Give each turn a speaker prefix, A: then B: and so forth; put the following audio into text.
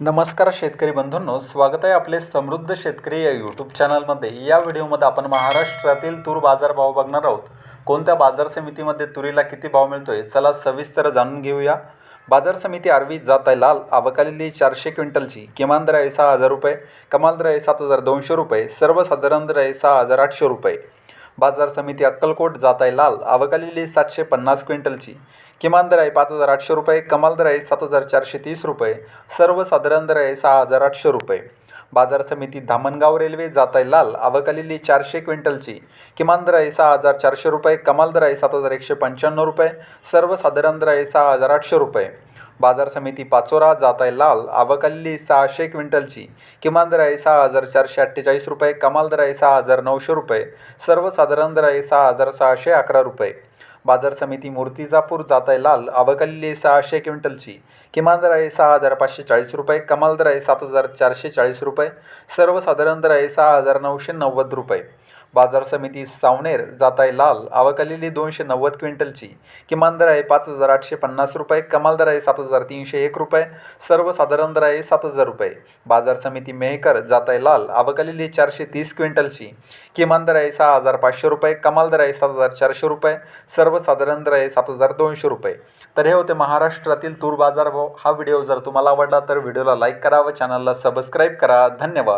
A: नमस्कार शेतकरी बंधूंनो स्वागत आहे आपले समृद्ध शेतकरी या यूट्यूब चॅनलमध्ये या व्हिडिओमध्ये आपण महाराष्ट्रातील तूर बाजारभाव बघणार आहोत. कोणत्या बाजार समितीमध्ये तुरीला किती भाव मिळतोय चला सविस्तर जाणून घेऊया. बाजार समिती आरवी जात आहे लाल अवकालेली चारशे क्विंटलची किमान दर आहे सहा हजार रुपये कमाल दर आहे सात हजार दोनशे रुपये सर्वसाधारण दर आहे सहा हजार आठशे रुपये. बाजार समिती अक्कलकोट जात आहे लाल अवकालेली सातशे पन्नास क्विंटलची. किमान दर आहे पाच हजार आठशे रुपये कमाल दर आहे सात हजार चारशे तीस रुपये. सर्वसाधारण दर आहे सहा हजार आठशे रुपये. बाजार समिती धामणगाव रेल्वे जाताय लाल अवकालेली चारशे क्विंटलची. किमान दर आहे सहा हजार चारशे रुपये कमाल दर आहे सात हजार एकशे पंच्याण्णव रुपये सर्वसाधारण दर आहे सहा हजार आठशे रुपये. बाजार समिती पाचोरा जाताय लाल अवकालेली सहाशे क्विंटलची. किमान दर आहे सहा हजार चारशे अठ्ठेचाळीस रुपये कमाल दर आहे सहा हजार नऊशे रुपये सर्वसाधारण दर आहे सहा हजार सहाशे अकरा रुपये. बाजार समिती मूर्तिजापूर जाताय लाल अवकालेली सहाशे क्विंटलची. किमान दर आहे सहा हजार पाचशे चाळीस रुपये कमाल दर आहे सात हजार चारशे चाळीस रुपये सर्वसाधारण दर आहे सहा हजार नऊशे नव्वद रुपये. बाजार समिती सावनेर जाताय लाल. अवकालेली दोनशे नव्वद क्विंटलची. किमान दर आहे पाच हजार आठशे पन्नास रुपये कमाल दर आहे सात हजार तीनशे एक रुपये सर्वसाधारण दर आहे सात हजार रुपये. बाजार समिती मेहकर जाताय लाल. अवकालेली चारशे तीस क्विंटलची. किमान दर आहे सहा हजार पाचशे रुपये कमाल दर आहे सात हजार चारशे रुपये सर्वसाधारण दर आहे सात हजार दोनशे रुपये. तर हे होते महाराष्ट्रातील तूर बाजारभाव. हा व्हिडिओ जर तुम्हाला आवडला तर व्हिडिओला लाईक करा व चॅनलला सबस्क्राईब करा. धन्यवाद.